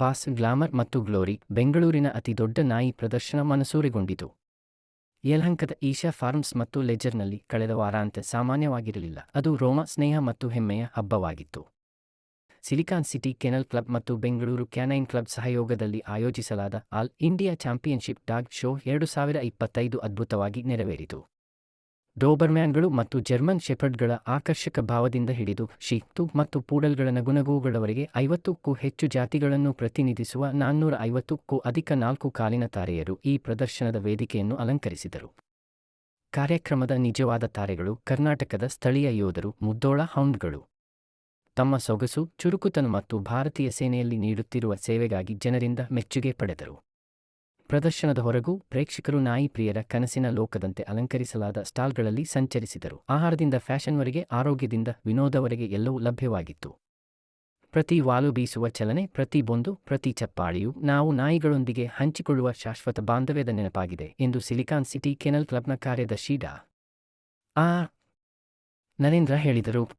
Pass, glamour ಮತ್ತು glory ಬೆಂಗಳೂರಿನ ಅತಿದೊಡ್ಡ ನಾಯಿ ಪ್ರದರ್ಶನ ಮನಸೂರೆಗೊಂಡಿತು. ಯಲಹಂಕದ ಈಶಾ ಫಾರ್ಮ್ಸ್ ಮತ್ತು ಲೆಜರ್ನಲ್ಲಿ ಕಳೆದ ವಾರಾಂತ್ಯ ಸಾಮಾನ್ಯವಾಗಿರಲಿಲ್ಲ. ಅದು ರೋಮ ಸ್ನೇಹ ಮತ್ತು ಹೆಮ್ಮೆಯ ಹಬ್ಬವಾಗಿತ್ತು. ಸಿಲಿಕಾನ್ ಸಿಟಿ, ಕೆನಲ್ ಕ್ಲಬ್ ಮತ್ತು ಬೆಂಗಳೂರು ಕ್ಯಾನೈನ್ ಕ್ಲಬ್ ಸಹಯೋಗದಲ್ಲಿ ಆಯೋಜಿಸಲಾದ all India championship dog show ಎರಡು ಸಾವಿರ ಇಪ್ಪತ್ತೈದು ಅದ್ಭುತವಾಗಿ ನೆರವೇರಿತು. ಡೋಬರ್ಮ್ಯಾನ್ಗಳು ಮತ್ತು ಜರ್ಮನ್ ಶೆಫರ್ಡ್ಗಳ ಆಕರ್ಷಕ ಭಾವದಿಂದ ಹಿಡಿದು ಶೀಕ್ತು ಮತ್ತು ಪೂಡಲ್ಗಳ ನಗುನಗುಗಳವರೆಗೆ ಐವತ್ತಕ್ಕೂ ಹೆಚ್ಚು ಜಾತಿಗಳನ್ನು ಪ್ರತಿನಿಧಿಸುವ ನಾನ್ನೂರ ಐವತ್ತಕ್ಕೂ ಅಧಿಕ ನಾಲ್ಕು ಕಾಲಿನ ತಾರೆಯರು ಈ ಪ್ರದರ್ಶನದ ವೇದಿಕೆಯನ್ನು ಅಲಂಕರಿಸಿದರು. ಕಾರ್ಯಕ್ರಮದ ನಿಜವಾದ ತಾರೆಗಳು ಕರ್ನಾಟಕದ ಸ್ಥಳೀಯ ಯೋಧರು, ಮುದ್ದೋಳ ಹೌಂಡ್ಗಳು. ತಮ್ಮ ಸೊಗಸು, ಚುರುಕುತನ ಮತ್ತು ಭಾರತೀಯ ಸೇನೆಯಲ್ಲಿ ನೀಡುತ್ತಿರುವ ಸೇವೆಗಾಗಿ ಜನರಿಂದ ಮೆಚ್ಚುಗೆ ಪಡೆದರು. ಪ್ರದರ್ಶನದ ಹೊರಗೂ ಪ್ರೇಕ್ಷಕರು ನಾಯಿ ಪ್ರಿಯರ ಕನಸಿನ ಲೋಕದಂತೆ ಅಲಂಕರಿಸಲಾದ ಸ್ಟಾಲ್ಗಳಲ್ಲಿ ಸಂಚರಿಸಿದರು. ಆಹಾರದಿಂದ ಫ್ಯಾಷನ್ವರೆಗೆ, ಆರೋಗ್ಯದಿಂದ ವಿನೋದವರೆಗೆ ಎಲ್ಲವೂ ಲಭ್ಯವಾಗಿತ್ತು. ಪ್ರತಿ ವಾಲು ಬೀಸುವ ಚಲನೆ, ಪ್ರತಿ ಬೊಂದು, ಪ್ರತಿ ಚಪ್ಪಾಳಿಯು ನಾವು ನಾಯಿಗಳೊಂದಿಗೆ ಹಂಚಿಕೊಳ್ಳುವ ಶಾಶ್ವತ ಬಾಂಧವ್ಯದ ನೆನಪಾಗಿದೆ ಎಂದು ಸಿಲಿಕಾನ್ ಸಿಟಿ ಕೆನಲ್ ಕ್ಲಬ್ನ ಕಾರ್ಯದರ್ಶಿ ಡಾ. ಆ ನರೇಂದ್ರ ಹೇಳಿದರು.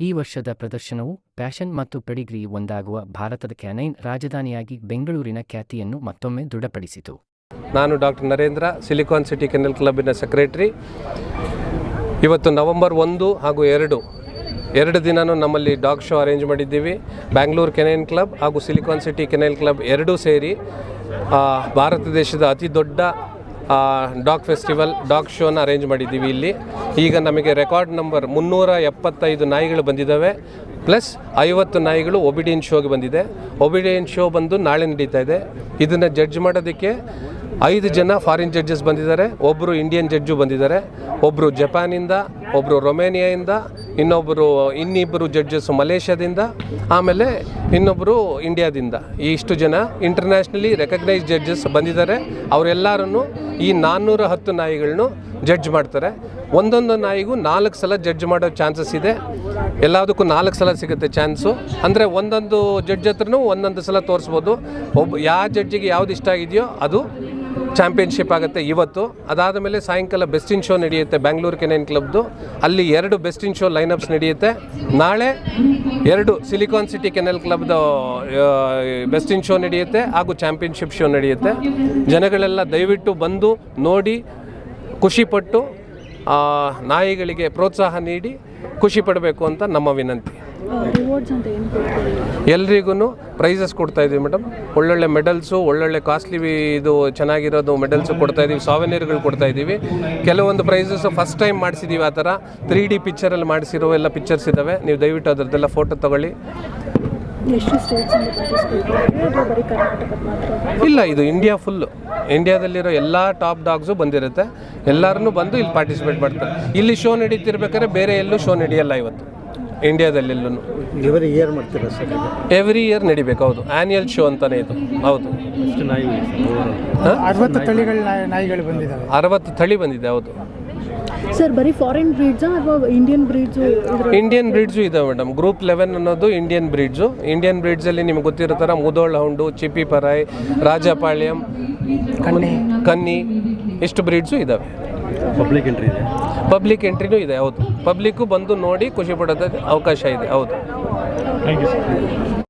ಈ ವರ್ಷದ ಪ್ರದರ್ಶನವು ಪ್ಯಾಷನ್ ಮತ್ತು ಪೆಡಿಗ್ರಿ ಒಂದಾಗುವ ಭಾರತದ ಕ್ಯಾನೈನ್ ರಾಜಧಾನಿಯಾಗಿ ಬೆಂಗಳೂರಿನ ಖ್ಯಾತಿಯನ್ನು ಮತ್ತೊಮ್ಮೆ ದೃಢಪಡಿಸಿತು. ನಾನು doctor Narendra, silicon city kennel ಕ್ಲಬ್ನ ಸೆಕ್ರೆಟರಿ. ಇವತ್ತು ನವೆಂಬರ್ ಒಂದು ಹಾಗೂ ಎರಡು ಎರಡು ದಿನವೂ ನಮ್ಮಲ್ಲಿ ಡಾಗ್ ಶೋ ಅರೇಂಜ್ ಮಾಡಿದ್ದೀವಿ. ಬ್ಯಾಂಗ್ಳೂರು ಕೆನೈನ್ ಕ್ಲಬ್ ಹಾಗೂ ಸಿಲಿಕಾನ್ ಸಿಟಿ ಕೆನೈನ್ ಕ್ಲಬ್ ಎರಡೂ ಸೇರಿ ಭಾರತ ದೇಶದ ಅತಿ ದೊಡ್ಡ ಡಾಗ್ ಫೆಸ್ಟಿವಲ್ ಡಾಗ್ ಶೋನ ಅರೇಂಜ್ ಮಾಡಿದ್ದೀವಿ ಇಲ್ಲಿ. ಈಗ ನಮಗೆ ರೆಕಾರ್ಡ್ ನಂಬರ್ ಮುನ್ನೂರ ಎಪ್ಪತ್ತೈದು ನಾಯಿಗಳು ಬಂದಿದ್ದಾವೆ. ಪ್ಲಸ್ ಐವತ್ತು ನಾಯಿಗಳು ಒಬಿಡಿಯನ್ ಶೋಗೆ ಬಂದಿದೆ. ಒಬಿಡಿಯನ್ ಶೋ ಬಂದು ನಾಳೆ ನಡೀತಾ ಇದೆ. ಇದನ್ನು ಜಡ್ಜ್ ಮಾಡೋದಕ್ಕೆ ಐದು ಜನ ಫಾರಿನ್ ಜಡ್ಜಸ್ ಬಂದಿದ್ದಾರೆ. ಒಬ್ಬರು ಇಂಡಿಯನ್ ಜಡ್ಜು ಬಂದಿದ್ದಾರೆ. ಒಬ್ಬರು ಜಪಾನಿಂದ ಒಬ್ಬರು ರೊಮೇನಿಯಾಯಿಂದ ಇನ್ನೊಬ್ಬರು ಇನ್ನಿಬ್ಬರು ಜಡ್ಜಸ್ ಮಲೇಷ್ಯಾದಿಂದ, ಆಮೇಲೆ ಇನ್ನೊಬ್ಬರು ಇಂಡಿಯಾದಿಂದ. ಇಷ್ಟು ಜನ ಇಂಟರ್ನ್ಯಾಷನಲಿ ರೆಕಗ್ನೈಸ್ ಜಡ್ಜಸ್ ಬಂದಿದ್ದಾರೆ. ಅವರೆಲ್ಲರನ್ನು ಈ ನಾನ್ನೂರ ಹತ್ತು ನಾಯಿಗಳನ್ನು ಜಡ್ಜ್ ಮಾಡ್ತಾರೆ. ಒಂದೊಂದು ನಾಯಿಗೂ ನಾಲ್ಕು ಸಲ ಜಡ್ಜ್ ಮಾಡೋ ಚಾನ್ಸಸ್ ಇದೆ. ಎಲ್ಲದಕ್ಕೂ ನಾಲ್ಕು ಸಲ ಸಿಗುತ್ತೆ ಚಾನ್ಸು ಅಂದರೆ ಒಂದೊಂದು ಜಡ್ಜ್ ಹತ್ರನೂ ಒಂದೊಂದು ಸಲ ತೋರಿಸ್ಬೋದು. ಒಬ್ಬ ಯಾವ ಜಡ್ಜಿಗೆ ಯಾವ್ದು ಇಷ್ಟ ಆಗಿದೆಯೋ ಅದು ಚಾಂಪಿಯನ್ಶಿಪ್ ಆಗುತ್ತೆ ಇವತ್ತು. ಅದಾದ ಮೇಲೆ ಸಾಯಂಕಾಲ ಬೆಸ್ಟ್ ಇನ್ ಶೋ ನಡೆಯುತ್ತೆ ಬ್ಯಾಂಗ್ಳೂರು ಕೆನೈನ್ ಕ್ಲಬ್ದು ಅಲ್ಲಿ ಎರಡು ಬೆಸ್ಟ್ ಇನ್ ಶೋ ಅಪ್ಸ್ ನಡೆಯುತ್ತೆ. ನಾಳೆ ಎರಡು ಸಿಲಿಕಾನ್ ಸಿಟಿ ಕೆನಲ್ ಕ್ಲಬ್ದು ಬೆಸ್ಟ್ ಇನ್ ಶೋ ನಡೆಯುತ್ತೆ ಹಾಗೂ ಚಾಂಪಿಯನ್ಶಿಪ್ ಶೋ ನಡೆಯುತ್ತೆ. ಜನಗಳೆಲ್ಲ ದಯವಿಟ್ಟು ಬಂದು ನೋಡಿ, ಖುಷಿಪಟ್ಟು ನಾಯಿಗಳಿಗೆ ಪ್ರೋತ್ಸಾಹ ನೀಡಿ ಖುಷಿ ಪಡಬೇಕು ಅಂತ ನಮ್ಮ ವಿನಂತಿ. ಎಲ್ರಿಗೂ ಪ್ರೈಸಸ್ ಕೊಡ್ತಾ ಇದ್ದೀವಿ ಮೇಡಮ್ ಒಳ್ಳೊಳ್ಳೆ ಮೆಡಲ್ಸು ಒಳ್ಳೊಳ್ಳೆ ಕಾಸ್ಟ್ಲಿ ಇದು ಚೆನ್ನಾಗಿರೋದು ಮೆಡಲ್ಸು ಕೊಡ್ತಾ ಇದ್ದೀವಿ ಸಾವೆನಿಯರ್ಗಳು ಕೊಡ್ತಾ ಇದ್ದೀವಿ ಕೆಲವೊಂದು ಪ್ರೈಸಸ್ ಫಸ್ಟ್ ಟೈಮ್ ಮಾಡಿಸಿದ್ದೀವಿ ಆ ಥರ ತ್ರೀ ಡಿ ಪಿಕ್ಚರಲ್ಲಿ ಮಾಡಿಸಿರೋ ಎಲ್ಲ ಪಿಕ್ಚರ್ಸ್ ಇದ್ದಾವೆ ನೀವು ದಯವಿಟ್ಟು ಅದರದ್ದೆಲ್ಲ ಫೋಟೋ ತಗೊಳ್ಳಿ. ಇಲ್ಲ ಇದು ಇಂಡಿಯಾ ಫುಲ್ಲು ಇಂಡಿಯಾದಲ್ಲಿರೋ ಎಲ್ಲ ಟಾಪ್ ಡಾಗ್ಸು ಬಂದಿರುತ್ತೆ. ಎಲ್ಲರೂ ಬಂದು ಇಲ್ಲಿ ಪಾರ್ಟಿಸಿಪೇಟ್ ಮಾಡ್ತಾರೆ. ಇಲ್ಲಿ ಶೋ ನಡೀತಿರ್ಬೇಕಾದ್ರೆ ಬೇರೆ ಎಲ್ಲೂ ಶೋ ನಡೆಯಲ್ಲ ಇವತ್ತು. ಇಂಡಿಯಾದಲ್ಲೆಲ್ಲೂ ಎವ್ರಿ ಇಯರ್ ಮಾಡ್ತೀರಾ ಸರ್? ಎವ್ರಿ ಇಯರ್ ನಡಿಬೇಕು ಹೌದು. ಆ್ಯನ್ಯಲ್ ಶೋ ಅಂತಲೇ ಇದು. ಹೌದು. ಅರವತ್ತು ತಳಿಗಳ ನಾಯಿಗಳು ಬಂದಿದ್ದಾವೆ ಅರವತ್ತು ತಳಿ ಬಂದಿದೆ ಹೌದು. ಸರ್ ಬರೀ ಫಾರಿನ್ ಬ್ರಿಡ್ಜ್ ಅಥವಾ ಇಂಡಿಯನ್ ಬ್ರೀಡ್ಸು ಇದ್ರ ಇಂಡಿಯನ್ ಬ್ರೀಡ್ಸು ಇದೆ ಮೇಡಮ್ ಗ್ರೂಪ್ ಲೆವೆನ್ ಅನ್ನೋದು ಇಂಡಿಯನ್ ಬ್ರೀಡ್ಸು ಇಂಡಿಯನ್ ಬ್ರೀಡ್ಸಲ್ಲಿ ನಿಮ್ಗೆ ಗೊತ್ತಿರೋ ಥರ ಮುದೋಳ ಹೌಂಡು ಚಿಪ್ಪಿ ಪರಾಯ್ ರಾಜಪಾಳ್ಯಂ ಕನ್ನಿ. ಇಷ್ಟು ಬ್ರೀಡ್ಸು ಇದ್ದಾವೆ ಪಬ್ಲಿಕ್ ಎಂಟ್ರಿ ಇದೆ. ಪಬ್ಲಿಕ್ ಎಂಟ್ರಿನೂ ಇದೆ ಹೌದು. ಪಬ್ಲಿಕ್ಕು ಬಂದು ನೋಡಿ ಖುಷಿ ಪಡೋದಕ್ಕೆ ಅವಕಾಶ ಇದೆ ಹೌದು. Thank you sir